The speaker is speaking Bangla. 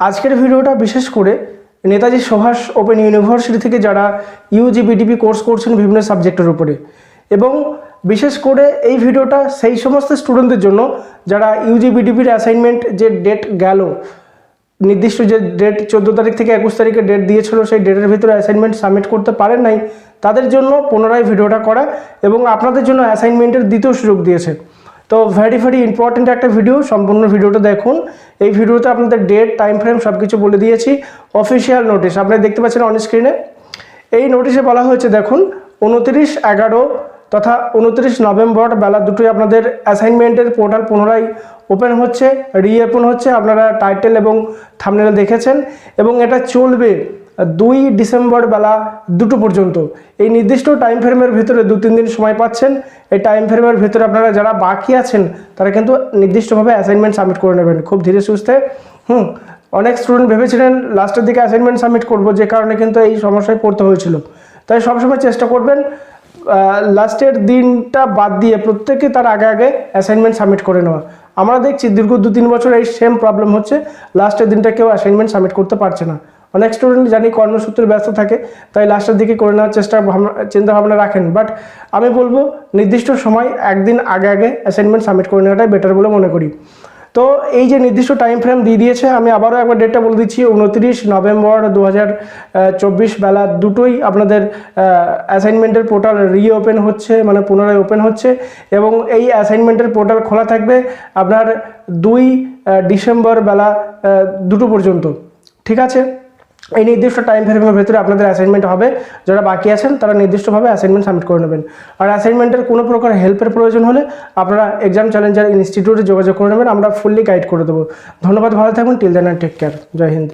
আজকের ভিডিওটা বিশেষ করে নেতাজি সুভাষ ওপেন ইউনিভার্সিটি থেকে যারা ইউজি বিডিপি কোর্স করছেন বিভিন্ন সাবজেক্টের উপরে। এবং বিশেষ করে এই ভিডিওটা সেই সমস্ত স্টুডেন্টদের জন্য যারা ইউজি বিডিপির অ্যাসাইনমেন্ট যে ডেট গেল, নির্দিষ্ট যে ডেট চোদ্দ তারিখ থেকে একুশ তারিখে ডেট দিয়েছিল, সেই ডেটের ভিতরে অ্যাসাইনমেন্ট সাবমিট করতে পারেন নাই, তাদের জন্য পুনরায় ভিডিওটা করা এবং আপনাদের জন্য অ্যাসাইনমেন্টের দ্বিতীয় সুযোগ দিয়েছে। তো ভেরি ভেরি ইম্পর্ট্যান্ট একটা ভিডিও সম্পূর্ণ ভিডিওটা দেখুন। এই ভিডিওতে আপনাদের ডেট টাইম ফ্রেম সব কিছু বলে দিয়েছি। অফিসিয়াল নোটিশ আপনারা দেখতে পাচ্ছেন অন স্ক্রিনে এই নোটিশে বলা হয়েছে, দেখুন, উনত্রিশ এগারো তথা উনত্রিশ নভেম্বর বেলা দুটোই আপনাদের অ্যাসাইনমেন্টের পোর্টাল পুনরায় ওপেন হচ্ছে রিওপেন হচ্ছে। আপনারা টাইটেল এবং থামনেল দেখেছেন এবং এটা চলবে। দুই ডিসেম্বর বেলা দুটো পর্যন্ত। এই নির্দিষ্ট টাইম ফ্রেমের ভিতরে দু তিন দিন সময় পাচ্ছেন। এই টাইম ফ্রেমের ভিতরে আপনারা যারা বাকি আছেন, তারা কিন্তু নির্দিষ্টভাবে অ্যাসাইনমেন্ট সাবমিট করে নেবেন। খুব ধীরে সুস্থে। হুম, অনেক স্টুডেন্ট ভেবেছিলেন লাস্টের দিকে অ্যাসাইনমেন্ট সাবমিট করব, যে কারণে কিন্তু এই সমস্যায় পড়তে হয়েছিল। তাই সবসময় চেষ্টা করবেন লাস্টের দিনটা বাদ দিয়ে প্রত্যেকে তার আগে আগে অ্যাসাইনমেন্ট সাবমিট করে নেওয়া। আমরা দেখছি দীর্ঘ দু তিন বছর এই সেম প্রবলেম হচ্ছে। লাস্টের দিনটা কেউ অ্যাসাইনমেন্ট সাবমিট করতে পারছে না। অনেক স্টুডেন্ট জানি কর্মসূত্রে ব্যস্ত থাকে, তাই লাস্টের দিকে করে নেওয়ার চেষ্টা ভাবনা, চিন্তা ভাবনা রাখেন। বাট আমি বলব, নির্দিষ্ট সময় একদিন আগে আগে অ্যাসাইনমেন্ট সাবমিট করে নেওয়াটাই বেটার বলে মনে করি। তো এই যে নির্দিষ্ট টাইম ফ্রেম দিয়ে দিয়েছে, আমি আবারও একবার ডেটটা বলে দিচ্ছি, উনত্রিশ নভেম্বর দু হাজার চব্বিশ বেলা দুটোই আপনাদের অ্যাসাইনমেন্টের পোর্টাল রিওপেন হচ্ছে মানে পুনরায় ওপেন হচ্ছে, এবং এই অ্যাসাইনমেন্টের পোর্টাল খোলা থাকবে আপনার দুই ডিসেম্বর বেলা দুটো পর্যন্ত। ঠিক আছে? এই নির্দিষ্ট টাইম ফ্রেমের ভেতরে আপনাদের অ্যাসাইনমেন্ট হবে। যারা বাকি আছেন, তারা নির্দিষ্টভাবে অ্যাসাইনমেন্ট সাবমিট করে নেবেন। আর অ্যাসাইনমেন্টের কোনো প্রকার হেল্পের প্রয়োজন হলে আপনারা এক্সাম চ্যালেঞ্জার ইনস্টিটিউটে যোগাযোগ করে নেবেন। আমরা ফুললি গাইড করে দেবো। ধন্যবাদ, ভালো থাকুন। টিল দেন টেক কেয়ার জয় হিন্দ।